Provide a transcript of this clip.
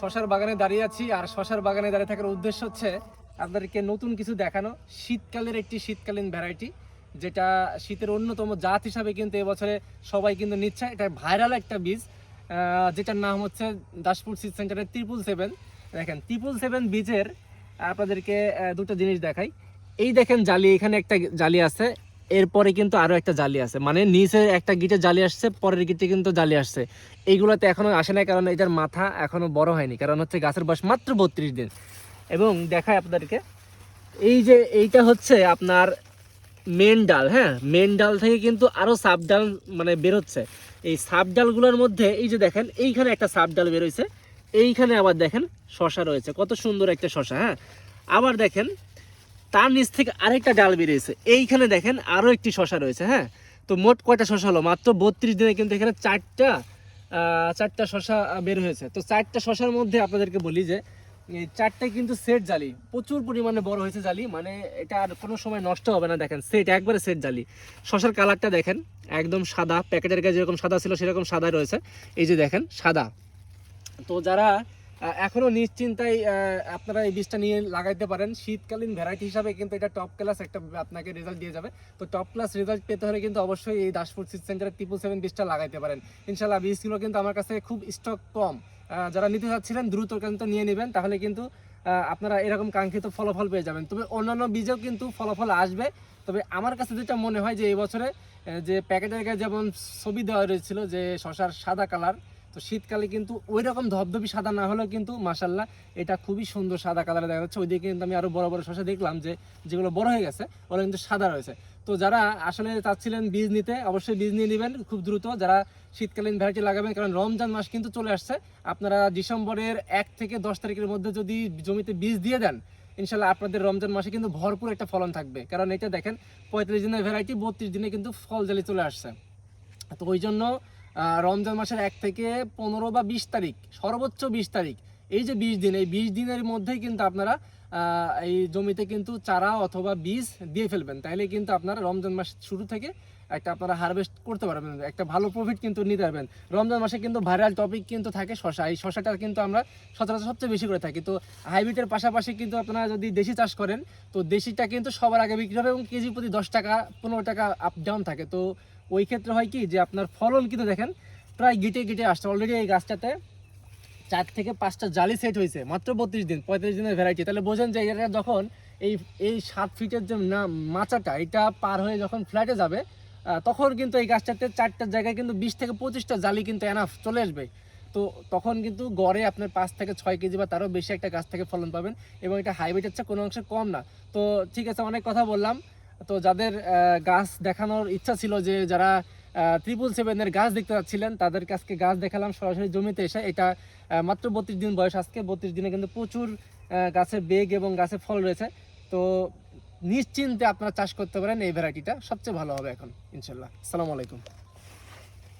শশার বাগানে দাঁড়িয়ে আছি। আর শশার বাগানে দাঁড়িয়ে থাকার উদ্দেশ্য হচ্ছে আপনাদেরকে নতুন কিছু দেখানো। শীতকালের একটি শীতকালীন ভ্যারাইটি যেটা শীতের অন্যতম জাত হিসাবে কিন্তু এবছরে সবাই কিন্তু নিচ্ছে। এটা ভাইরাল একটা বীজ যেটার নাম হচ্ছে দাসপুর সিট সেন্টারের ত্রিপুল সেভেন দেখেন ত্রিপুল সেভেন বীজের আপনাদেরকে দুটো জিনিস দেখাই। এই দেখেন জালি, এখানে একটা জালি আছে। এরপরে কিন্তু আরও একটা জালি আছে। মানে নিচে একটা গিটে জালি আসছে, পরের গিটে কিন্তু জালি আসছে। এইগুলোতে এখনও আসে না কারণ এটার মাথা এখনও বড় হয়নি। কারণ হচ্ছে গাছের বয়স মাত্র বত্রিশ দিন। এবং দেখায় আপনাদেরকে, এই যে এইটা হচ্ছে আপনার মেন ডাল হ্যাঁ? মেন ডাল থেকে কিন্তু আরও সাব ডাল মানে বেরোচ্ছে। এই সাব ডালগুলোর মধ্যে, এই যে দেখেন, এইখানে একটা সাব ডাল বেরোইছে। এইখানে আবার দেখেন, শশা রয়েছে। কত সুন্দর একটা শশা হ্যাঁ? আবার দেখেন তার নিচ থেকে আরেকটা ডাল বেরিয়েছে। এইখানে দেখেন আরও একটি শশা রয়েছে হ্যাঁ? তো মোট কয়টা শশা হলো? মাত্র বত্রিশ দিনে কিন্তু এখানে চারটা চারটা শশা বের হয়েছে। তো চারটা শশার মধ্যে আপনাদেরকে বলি যে, এই চারটায় কিন্তু সেট জালি। প্রচুর পরিমাণে বড় হয়েছে জালি মানে এটা আর কোনো সময় নষ্ট হবে না, দেখেন। সেট, একবারে সেট জালি। শশার কালারটা দেখেন, একদম সাদা। প্যাকেটের গায়ে যেরকম সাদা ছিল, সেরকম সাদা রয়েছে। এই যে দেখেন, সাদা। তো যারা এখনও নিশ্চিন্তায় আপনারা এই বীজটা নিয়ে লাগাইতে পারেন। শীতকালীন ভ্যারাইটি হিসাবে কিন্তু এটা টপ ক্লাস একটা আপনাকে রেজাল্ট দিয়ে যাবে। তো টপ ক্লাস রেজাল্ট পেতে হলে কিন্তু অবশ্যই এই দাসপুর সিড সেন্টারের ট্রিপল সেভেন বীজটা লাগাইতে পারেন। ইনশাল্লাহ বীজগুলো কিন্তু আমার কাছে খুব স্টক কম। যারা নিতে চাচ্ছিলেন দ্রুত কিন্তু নিয়ে নেবেন, তাহলে কিন্তু আপনারা এরকম কাঙ্ক্ষিত ফলাফল পেয়ে যাবেন। তবে অন্যান্য বীজেও কিন্তু ফলাফল আসবে। তবে আমার কাছে যেটা মনে হয় যে এই বছরে যে প্যাকেটের গায়ে যেমন ছবি দেওয়া রয়েছিল যে শশার সাদা কালার তো শীতকালে কিন্তু ওই রকম ধবধবি সাদা না হলেও কিন্তু মাসাল্লাহ এটা খুবই সুন্দর সাদা কালারে দেখা যাচ্ছে। ওইদিকে কিন্তু আমি আরও বড় বড় শশা দেখলাম যে, যেগুলো বড় হয়ে গেছে, ওগুলো কিন্তু সাদা রয়েছে। তো যারা আসলে চাচ্ছিলেন বীজ নিতে, অবশ্যই বীজ নিয়ে নেবেন খুব দ্রুত। যারা শীতকালীন ভ্যারাইটি লাগাবেন, কারণ রমজান মাস কিন্তু চলে আসছে। আপনারা ডিসেম্বরের এক থেকে দশ তারিখের মধ্যে যদি জমিতে বীজ দিয়ে দেন ইনশাল্লাহ আপনাদের রমজান মাসে কিন্তু ভরপুর একটা ফলন থাকবে। কারণ এটা দেখেন, পঁয়ত্রিশ দিনের ভ্যারাইটি বত্রিশ দিনে কিন্তু ফল জালি চলে আসছে। তো ওই জন্য রমজান মাসের এক থেকে পনেরো বা বিশ তারিখ, সর্বোচ্চ বিশ তারিখ। এই যে বিশ দিন, এই বিশ দিনের মধ্যেই কিন্তু আপনারা এই জমিতে কিন্তু চারা অথবা বীজ দিয়ে ফেলবেন। তাহলে কিন্তু আপনারা রমজান মাস শুরু থেকে একটা আপনারা হারভেস্ট করতে পারবেন, একটা ভালো প্রফিট কিন্তু নিতে পারবেন। রমজান মাসে কিন্তু ভাইরাল টপিক কিন্তু থাকে শশা। এই শশাটা কিন্তু আমরা সচরাচর সবচেয়ে বেশি করে থাকি। তো হাইব্রিডের পাশাপাশি কিন্তু আপনারা যদি দেশি চাষ করেন, তো দেশিটা কিন্তু সবার আগে বিক্রি হবে এবং কেজি প্রতি দশ টাকা, পনেরো টাকা আপ ডাউন থাকে। তো ওই ক্ষেত্রে হয় কি, যে আপনার ফলন কিন্তু দেখেন, প্রায় গিটে গিটে আসছে। অলরেডি এই গাছটাতে চার থেকে পাঁচটা জালি সেট হয়েছে, মাত্র বত্রিশ দিন পঁয়ত্রিশ দিনের ভ্যারাইটি তাহলে বোঝেন যে এটা যখন এই এই সাত ফিটের যে না, মাচাটা, এটা পার হয়ে যখন ফ্ল্যাটে যাবে তখন কিন্তু এই গাছটাতে চারটার জায়গায় কিন্তু বিশ থেকে পঁচিশটা জালি কিন্তু এনাফ চলে আসবে। তো তখন কিন্তু গড়ে আপনার পাঁচ থেকে ছয় কেজি বা তারও বেশি একটা গাছ থেকে ফলন পাবেন এবং এটা হাইব্রিডের চেয়ে কোনো অংশে কম না। তো ঠিক আছে, অনেক কথা বললাম। তো যাদের গাছ দেখানোর ইচ্ছা ছিল যে যারা ত্রিপুল সেভেনের গাছ দেখতে যাচ্ছিলেন তাদের কাছকে গাছ দেখালাম সরাসরি জমিতে এসে। এটা মাত্র বত্রিশ দিন বয়স আজকে। বত্রিশ দিনে কিন্তু প্রচুর গাছে বেগ এবং গাছে ফল রয়েছে। তো নিশ্চিন্তে আপনারা চাষ করতে পারেন এই ভ্যারাইটিটা। সবচেয়ে ভালো হবে এখন, ইনশাল্লাহ। আসসালামু আলাইকুম।